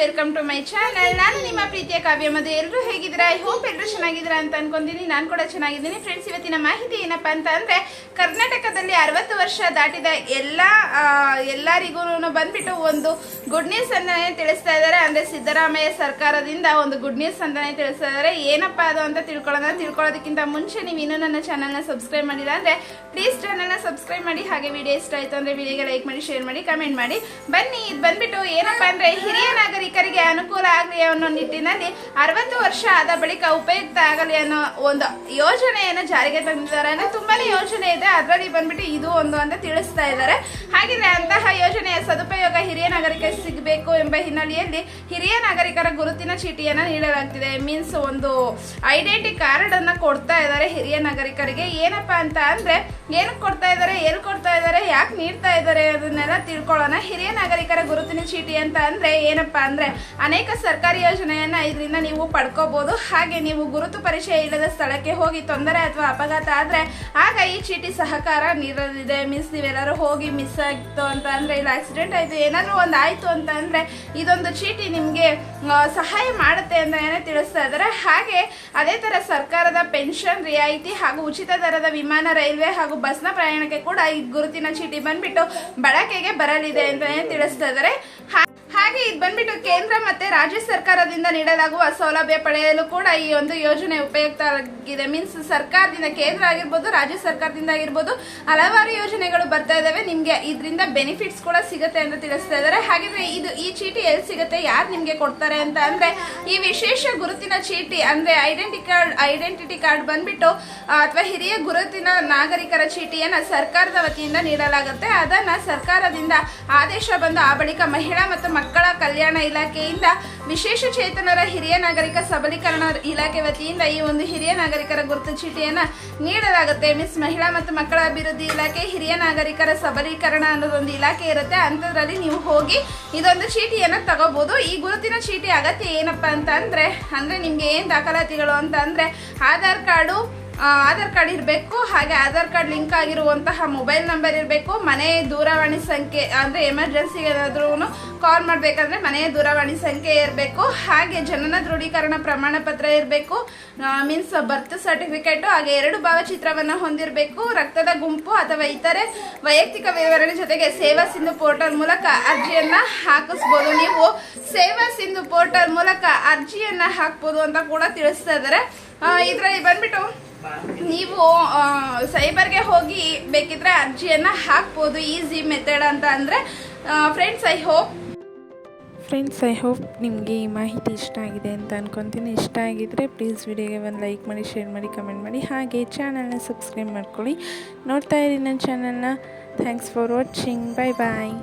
Welcome to my channel ನಾನು ನಿಮ್ಮ ಪ್ರೀತಿಯ ಕಾವ್ಯ ಮದುವೆ ಎಲ್ಲರೂ ಹೇಗಿದ್ದೀರಾ? ಐ ಹೋಪ್ ಎಲ್ಲರೂ ಚೆನ್ನಾಗಿದ್ದೀರಾ ಅಂತ ಅನ್ಕೊಂತೀನಿ ನಾನು ಕೂಡ ಚೆನ್ನಾಗಿದ್ದೀನಿ. ಫ್ರೆಂಡ್ಸ್ ಇವತ್ತಿನ ಮಾಹಿತಿ ಏನಪ್ಪಾ ಅಂತ ಅಂದ್ರೆ, ಕರ್ನಾಟಕದಲ್ಲಿ ಅರವತ್ತು ವರ್ಷ ದಾಟಿದ ಎಲ್ಲ ಎಲ್ಲರಿಗೂ ಬಂದ್ಬಿಟ್ಟು ಒಂದು ಗುಡ್ ನ್ಯೂಸ್ ಅಂತಾನೆ ತಿಳಿಸ್ತಾ ಇದ್ದಾರೆ. ಅಂದ್ರೆ ಸಿದ್ದರಾಮಯ್ಯ ಸರ್ಕಾರದಿಂದ ಒಂದು ಗುಡ್ ನ್ಯೂಸ್ ಅಂತಾನೆ ತಿಳಿಸ್ತಾ ಇದ್ದಾರೆ. ಏನಪ್ಪಾ ಅದು ಅಂತ ತಿಳ್ಕೊಳ್ಳೋಣ. ತಿಳ್ಕೊಳ್ಳೋದಕ್ಕಿಂತ ಮುಂಚೆ ನೀವು ಇನ್ನೂ ನನ್ನ ಚಾನಲ್ನ ಸಬ್ಸ್ಕ್ರೈಬ್ ಮಾಡಿಲ್ಲ ಅಂದ್ರೆ ಪ್ಲೀಸ್ ಚಾನಲ್ನ ಸಬ್ಸ್ಕ್ರೈಬ್ ಮಾಡಿ. ಹಾಗೆ ವಿಡಿಯೋ ಇಷ್ಟ ಆಯ್ತು ಅಂದ್ರೆ ವಿಡಿಯೋಗೆ ಲೈಕ್ ಮಾಡಿ ಶೇರ್ ಮಾಡಿ ಕಮೆಂಟ್ ಮಾಡಿ. ಬನ್ನಿ, ಇದು ಬಂದ್ಬಿಟ್ಟು ಏನಪ್ಪಾ ಅಂದ್ರೆ, ಹಿರಿಯ ನಾಗರಿಕರಿಗೆ ಅನುಕೂಲ ಆಗಲಿ ಅನ್ನೋ ನಿಟ್ಟಿನಲ್ಲಿ ಅರವತ್ತು ವರ್ಷ ಆದ ಬಳಿಕ ಉಪಯುಕ್ತ ಆಗಲಿ ಅನ್ನೋ ಒಂದು ಯೋಜನೆಯನ್ನು ಜಾರಿಗೆ ತಂದಿದ್ದಾರೆ. ಅಂದ್ರೆ ತುಂಬಾನೇ ಯೋಜನೆ ಇದೆ. ಅದರಲ್ಲಿ ಬಂದ್ಬಿಟ್ಟು ಇದು ಒಂದು ಅಂತ ತಿಳಿಸ್ತಾ ಇದ್ದಾರೆ. ಹಾಗಿದ್ರೆ ಅಂತಹ ಯೋಜನೆಯ ಸದುಪಯೋಗ ಹಿರಿಯ ನಾಗರಿಕರಿಗೆ ಸಿಗಬೇಕು ಎಂಬ ಹಿನ್ನೆಲೆಯಲ್ಲಿ ಹಿರಿಯ ನಾಗರಿಕರ ಗುರುತಿನ ಚೀಟಿಯನ್ನು ನೀಡಲಾಗ್ತಿದೆ. ಮೀನ್ಸ್ ಒಂದು ಐಡೆಂಟಿ ಕಾರ್ಡ್ ಅನ್ನ ಕೊಡ್ತಾ ಇದ್ದಾರೆ ಹಿರಿಯ ನಾಗರಿಕರಿಗೆ. ಏನಪ್ಪಾ ಅಂತ ಅಂದ್ರೆ ಏನಕ್ಕೆ ಕೊಡ್ತಾ ಇದ್ದಾರೆ ಎಲ್ಲಿ ಕೊಡ್ತಾ ಇದ್ದಾರೆ, ಯಾಕೆ ನೀಡ್ತಾ ಇದ್ದಾರೆ ಅದನ್ನೆಲ್ಲ ತಿಳ್ಕೊಳ್ಳೋಣ. ಹಿರಿಯ ನಾಗರಿಕರ ಗುರುತಿನ ಚೀಟಿ ಅಂತ ಅಂದ್ರೆ ಏನಪ್ಪಾ ಅಂದ್ರೆ ಅನೇಕ ಸರ್ಕಾರಿ ಯೋಜನೆಯನ್ನ ಇದರಿಂದ ನೀವು ಪಡ್ಕೋಬಹುದು ಹಾಗೆ ನೀವು ಗುರುತು ಪರಿಚಯ ಇಲ್ಲದ ಸ್ಥಳಕ್ಕೆ ಹೋಗಿ ತೊಂದರೆ ಅಥವಾ ಅಪಘಾತ ಆದ್ರೆ, ಆಗ ಈ ಚೀಟಿ ಸಹಕಾರ ನೀಡಲಿದೆ. ಮಿಸ್ ನೀವೆಲ್ಲರೂ ಹೋಗಿ ಮಿಸ್ ಆಗಿತ್ತು ಅಂತ ಅಂದ್ರೆ, ಇಲ್ಲ ಆಕ್ಸಿಡೆಂಟ್ ಆಯ್ತು, ಏನಾದ್ರು ಒಂದು ಆಯ್ತು ಅಂತ ಅಂದ್ರೆ, ಇದೊಂದು ಚೀಟಿ ನಿಮ್ಗೆ ಸಹಾಯ ಮಾಡುತ್ತೆ ಅಂತ ಏನೇ ತಿಳಿಸ್ತಾ ಇದ್ದಾರೆ. ಹಾಗೆ ಅದೇ ತರ ಸರ್ಕಾರದ ಪೆನ್ಷನ್ ರಿಯಾಯಿತಿ ಹಾಗೂ ಉಚಿತ ದರದ ವಿಮಾನ, ರೈಲ್ವೆ ಹಾಗೂ ಬಸ್ನ ಪ್ರಯಾಣಕ್ಕೆ ಕೂಡ ಈ ಗುರುತಿನ ಚೀಟಿ ಬಂದ್ಬಿಟ್ಟು ಬಳಕೆಗೆ ಬರಲಿದೆ ಅಂತಾನೆ ತಿಳಿಸ್ತಾ ಇದ್ದಾರೆ. ಹಾಗೆ ಇದು ಬಂದ್ಬಿಟ್ಟು ಕೇಂದ್ರ ಮತ್ತೆ ರಾಜ್ಯ ಸರ್ಕಾರದಿಂದ ನೀಡಲಾಗುವ ಸೌಲಭ್ಯ ಪಡೆಯಲು ಕೂಡ ಈ ಒಂದು ಯೋಜನೆ ಉಪಯುಕ್ತ ಆಗಿದೆ. ಮೀನ್ಸ್ ಸರ್ಕಾರದಿಂದ ಕೇಂದ್ರ ಆಗಿರ್ಬೋದು, ರಾಜ್ಯ ಸರ್ಕಾರದಿಂದ ಆಗಿರ್ಬೋದು, ಹಲವಾರು ಯೋಜನೆಗಳು ಬರ್ತಾ ಇದಾವೆ. ನಿಮಗೆ ಇದರಿಂದ ಬೆನಿಫಿಟ್ಸ್ ಕೂಡ ಸಿಗುತ್ತೆ ಅಂತ ತಿಳಿಸ್ತಾ ಇದ್ದಾರೆ ಹಾಗಿದ್ರೆ ಇದು ಈ ಚೀಟಿ ಎಲ್ಲಿ ಸಿಗುತ್ತೆ, ಯಾರು ನಿಮಗೆ ಕೊಡ್ತಾರೆ ಅಂತ ಅಂದ್ರೆ, ಈ ವಿಶೇಷ ಗುರುತಿನ ಚೀಟಿ ಅಂದ್ರೆ ಐಡೆಂಟಿ ಕಾರ್ಡ್ ಐಡೆಂಟಿಟಿ ಕಾರ್ಡ್ ಬಂದ್ಬಿಟ್ಟು ಅಥವಾ ಹಿರಿಯ ಗುರುತಿನ ನಾಗರಿಕರ ಚೀಟಿಯನ್ನು ಸರ್ಕಾರದ ವತಿಯಿಂದ ನೀಡಲಾಗುತ್ತೆ. ಅದನ್ನ ಸರ್ಕಾರದಿಂದ ಆದೇಶ ಬಂದು ಆ ಬಳಿಕ ಮಹಿಳಾ ಮತ್ತು ಮಕ್ಕಳ ಕಲ್ಯಾಣ ಇಲಾಖೆಯಿಂದ ವಿಶೇಷ ಚೇತನರ ಹಿರಿಯ ನಾಗರಿಕ ಸಬಲೀಕರಣ ಇಲಾಖೆ ವತಿಯಿಂದ ಈ ಒಂದು ಹಿರಿಯ ನಾಗರಿಕರ ಗುರುತು ಚೀಟಿಯನ್ನ ನೀಡಲಾಗುತ್ತೆ. ಮಿಸ್ ಮಹಿಳಾ ಮತ್ತು ಮಕ್ಕಳ ಅಭಿವೃದ್ಧಿ ಇಲಾಖೆ ಹಿರಿಯ ನಾಗರಿಕರ ಸಬಲೀಕರಣ ಅನ್ನೋದೊಂದು ಇಲಾಖೆ ಇರುತ್ತೆ. ಅಂಥದ್ರಲ್ಲಿ ನೀವು ಹೋಗಿ ಇದೊಂದು ಚೀಟಿಯನ್ನ ತಗೋಬಹುದು ಈ ಗುರುತಿನ ಚೀಟಿ ಅಗತ್ಯ ಏನಪ್ಪಾ ಅಂತ ಅಂದ್ರೆ ಅಂದ್ರೆ ನಿಮ್ಗೆ ಏನ್ ದಾಖಲಾತಿಗಳು ಅಂತ ಅಂದ್ರೆ ಆಧಾರ್ ಕಾರ್ಡು ಆಧಾರ್ ಕಾರ್ಡ್ ಇರಬೇಕು, ಹಾಗೆ ಆಧಾರ್ ಕಾರ್ಡ್ ಲಿಂಕ್ ಆಗಿರುವಂತಹ ಮೊಬೈಲ್ ನಂಬರ್ ಇರಬೇಕು, ಮನೆ ದೂರವಾಣಿ ಸಂಖ್ಯೆ, ಅಂದರೆ ಎಮರ್ಜೆನ್ಸಿಗೆ ಏನಾದ್ರೂ ಕಾಲ್ ಮಾಡಬೇಕಂದ್ರೆ ಮನೆಯ ದೂರವಾಣಿ ಸಂಖ್ಯೆ ಇರಬೇಕು, ಹಾಗೆ ಜನನ ದೃಢೀಕರಣ ಪ್ರಮಾಣ ಪತ್ರ ಇರಬೇಕು ಮೀನ್ಸ್ ಬರ್ತ್ ಸರ್ಟಿಫಿಕೇಟು ಹಾಗೆ ಎರಡು ಭಾವಚಿತ್ರವನ್ನು ಹೊಂದಿರಬೇಕು, ರಕ್ತದ ಗುಂಪು ಅಥವಾ ಇತರೆ ವೈಯಕ್ತಿಕ ವಿವರಣೆ ಜೊತೆಗೆ ಸೇವಾ ಸಿಂಧು ಪೋರ್ಟಲ್ ಮೂಲಕ ಅರ್ಜಿಯನ್ನು ಹಾಕಿಸ್ಬೋದು. ನೀವು ಸೇವಾ ಸಿಂಧು ಪೋರ್ಟಲ್ ಮೂಲಕ ಅರ್ಜಿಯನ್ನು ಹಾಕ್ಬೋದು ಅಂತ ಕೂಡ ತಿಳಿಸ್ತಾ ಇದ್ದಾರೆ. ಇದರಲ್ಲಿ ಬಂದ್ಬಿಟ್ಟು ನೀವು ಸೈಬರ್ಗೆ ಹೋಗಿ ಬೇಕಿದ್ರೆ ಅರ್ಜಿಯನ್ನು ಹಾಕ್ಬೋದು. ಈಸಿ ಮೆಥಡ್ ಅಂತ ಅಂದರೆ friends I hope friends I hope ನಿಮಗೆ ಈ ಮಾಹಿತಿ ಇಷ್ಟ ಆಗಿದೆ ಅಂತ ಅನ್ಕೊತೀನಿ. ಇಷ್ಟ ಆಗಿದ್ದರೆ ಪ್ಲೀಸ್ ವಿಡಿಯೋಗೆ ಒಂದು ಲೈಕ್ ಮಾಡಿ ಶೇರ್ ಮಾಡಿ ಕಮೆಂಟ್ ಮಾಡಿ. ಹಾಗೆ ಚಾನಲ್ನ ಸಬ್ಸ್ಕ್ರೈಬ್ ಮಾಡ್ಕೊಳ್ಳಿ. ನೋಡ್ತಾ ಇರಿ ನನ್ನ ಚಾನಲ್ನ thanks for watching bye bye